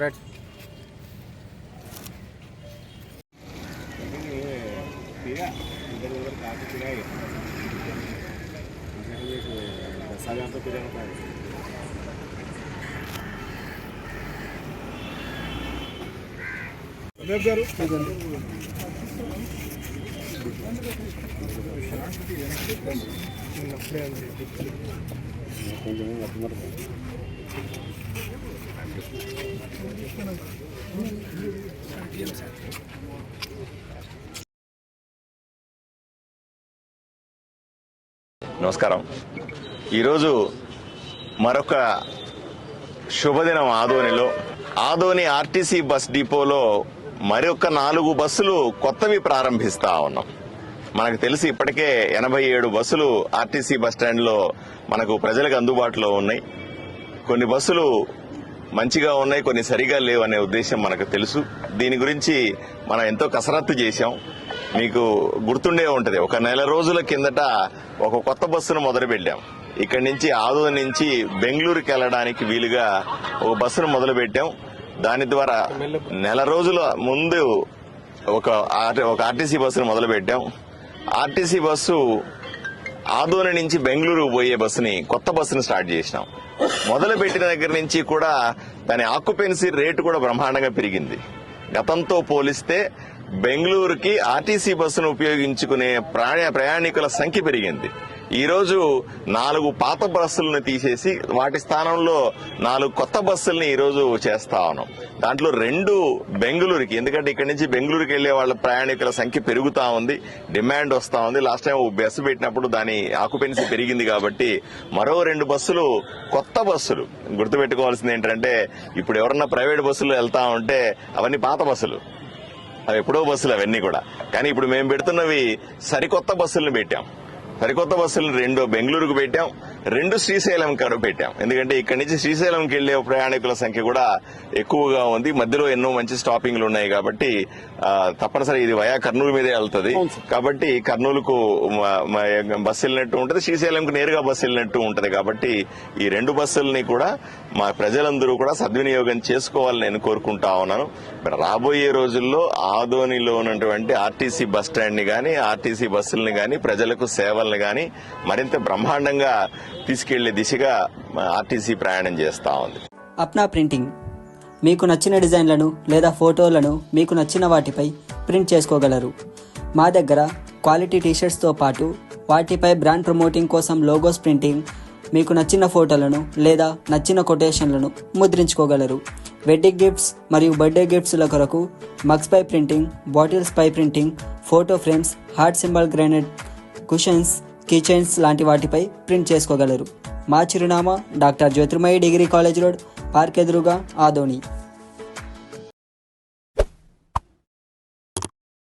Right ఇది తీరా ఇద్దరు కాకి తీరా sabe tanto que ya no cae. గారు కొంచెం నమస్కారం. ఈరోజు మరొక శుభదినం ఆదోనిలో. ఆదోని ఆర్టీసీ బస్ డిపోలో మరొక నాలుగు బస్సులు కొత్తవి ప్రారంభిస్తా ఉన్నాం. మనకు తెలిసి ఇప్పటికే ఎనభై ఏడు బస్సులు ఆర్టీసీ బస్ స్టాండ్లో మనకు ప్రజలకు అందుబాటులో ఉన్నాయి. కొన్ని బస్సులు మంచిగా ఉన్నాయి కొన్ని సరిగా లేవు అనే ఉద్దేశం మనకు తెలుసు. దీని గురించి మనం ఎంతో కసరత్తు చేశాం. మీకు గుర్తుండే ఉంటది. ఒక నెల రోజుల కిందట ఒక కొత్త బస్సును మొదలు పెట్టాం ఇక్కడి నుంచి ఆదో నుంచి బెంగళూరుకి వెళ్ళడానికి వీలుగా ఒక బస్సును మొదలు పెట్టాం దాని ద్వారా నెల రోజుల ముందు ఒక ఒక ఆర్టీసీ బస్సును మొదలు పెట్టాం ఆర్టీసీ బస్సు ఆదోని నుంచి బెంగళూరు పోయే బస్సుని కొత్త బస్సును స్టార్ట్ చేసినాం. మొదలు పెట్టిన దగ్గర నుంచి కూడా దాని ఆక్యుపెన్సీ రేటు కూడా బ్రహ్మాండంగా పెరిగింది. గతంతో పోలిస్తే బెంగళూరుకి ఆర్టీసీ బస్సును ఉపయోగించుకునే ప్రయాణికుల సంఖ్య పెరిగింది. ఈ రోజు నాలుగు పాత బస్సులను తీసేసి వాటి స్థానంలో నాలుగు కొత్త బస్సుల్ని ఈరోజు చేస్తా ఉన్నాం. దాంట్లో రెండు బెంగళూరుకి ఎందుకంటే ఇక్కడి నుంచి బెంగళూరుకి వెళ్ళే వాళ్ళ ప్రయాణికుల సంఖ్య పెరుగుతా ఉంది డిమాండ్ వస్తా ఉంది. లాస్ట్ టైం బస్సు పెట్టినప్పుడు దాని ఆక్యుపెన్సీ పెరిగింది కాబట్టి మరో రెండు బస్సులు కొత్త బస్సులు. గుర్తుపెట్టుకోవాల్సింది ఏంటంటే ఇప్పుడు ఎవరన్నా ప్రైవేట్ బస్సులు వెళ్తా ఉంటే అవన్నీ పాత బస్సులు. అవి ఎప్పుడో బస్సులు అవన్నీ కూడా. కానీ ఇప్పుడు మేము పెడుతున్నవి సరికొత్త బస్సులను పెట్టాం. సరికొత్త బస్సులు రెండు బెంగళూరుకు పెట్టాం రెండు శ్రీశైలం కాడ పెట్టాం. ఎందుకంటే ఇక్కడి నుంచి శ్రీశైలంకి వెళ్ళే ప్రయాణికుల సంఖ్య కూడా ఎక్కువగా ఉంది. మధ్యలో ఎన్నో మంచి స్టాపింగ్లు ఉన్నాయి కాబట్టి తప్పనిసరి ఇది వయా కర్నూలు మీదే వెళ్తుంది. కాబట్టి కర్నూలుకు బస్సు వెళ్ళినట్టు ఉంటుంది శ్రీశైలంకు నేరుగా బస్సు వెళ్ళినట్టు ఉంటది. కాబట్టి ఈ రెండు బస్సుల్ని కూడా మా ప్రజలందరూ కూడా సద్వినియోగం చేసుకోవాలని నేను కోరుకుంటా ఉన్నాను. రాబోయే రోజుల్లో ఆదోనిలో ఉన్నటువంటి ఆర్టీసీ బస్ స్టాండ్ని గాని ఆర్టీసీ బస్సుల్ని గాని ప్రజలకు ప్రయాణాలను కానీ మరింత బ్రహ్మాండంగా తీసుకెళ్ళే దిశగా మా ఆర్టీసీ ప్రయాణం చేస్తా ఉంది. అప్నా ప్రింటింగ్. మీకు నచ్చిన డిజైన్లను లేదా ఫోటోలను మీకు నచ్చిన వాటిపై ప్రింట్ చేసుకోగలరు. మా దగ్గర క్వాలిటీ టీషర్ట్స్తో పాటు వాటిపై బ్రాండ్ ప్రమోటింగ్ కోసం లోగోస్ ప్రింటింగ్ మీకు నచ్చిన ఫోటోలను లేదా నచ్చిన కొటేషన్లను ముద్రించుకోగలరు. వెడ్డింగ్ గిఫ్ట్స్ మరియు బర్త్డే గిఫ్ట్స్ల కొరకు మగ్స్ పై ప్రింటింగ్ బాటిల్స్ పై printing photo frames heart symbol granite cushions kitchens లాంటి వాటిపై ప్రింట్ చేసుకోగలరు. మా చిరునామా doctor Jyothirmayi degree college road park ఎదురుగా ఆదోని.